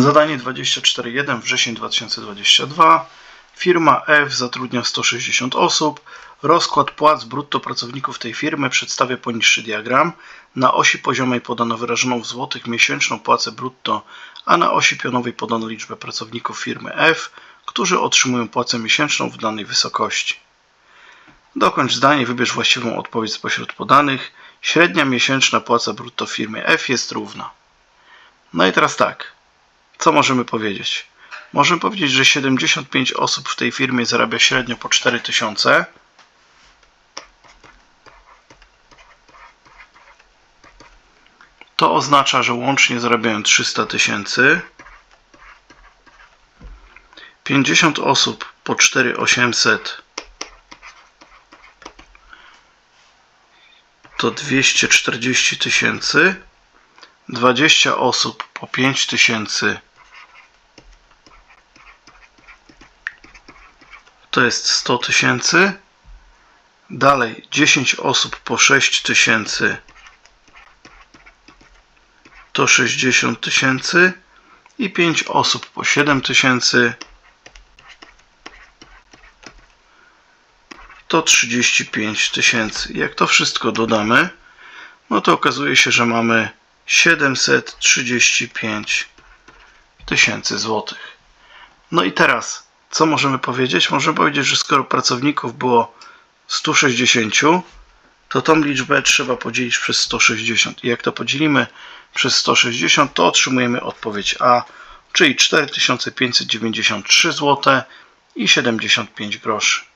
Zadanie 24.1 wrzesień 2022. Firma F zatrudnia 160 osób. Rozkład płac brutto pracowników tej firmy przedstawia poniższy diagram. Na osi poziomej podano wyrażoną w złotych miesięczną płacę brutto, a na osi pionowej podano liczbę pracowników firmy F, którzy otrzymują płacę miesięczną w danej wysokości. Dokończ zdanie, wybierz właściwą odpowiedź spośród podanych. Średnia miesięczna płaca brutto w firmie F jest równa. No i teraz tak. Co możemy powiedzieć? Możemy powiedzieć, że 75 osób w tej firmie zarabia średnio po 4000. To oznacza, że łącznie zarabiają 300 tysięcy. 50 osób po 4800 to 240 tysięcy. 20 osób po 5000 to jest 100 tysięcy. Dalej 10 osób po 6 tysięcy to 60 tysięcy i 5 osób po 7 tysięcy to 35 tysięcy. Jak to wszystko dodamy, no to okazuje się, że mamy 735 tysięcy złotych. No i teraz, co możemy powiedzieć? Możemy powiedzieć, że skoro pracowników było 160, to tą liczbę trzeba podzielić przez 160. I jak to podzielimy przez 160, to otrzymujemy odpowiedź A, czyli 4593 zł i 75 groszy.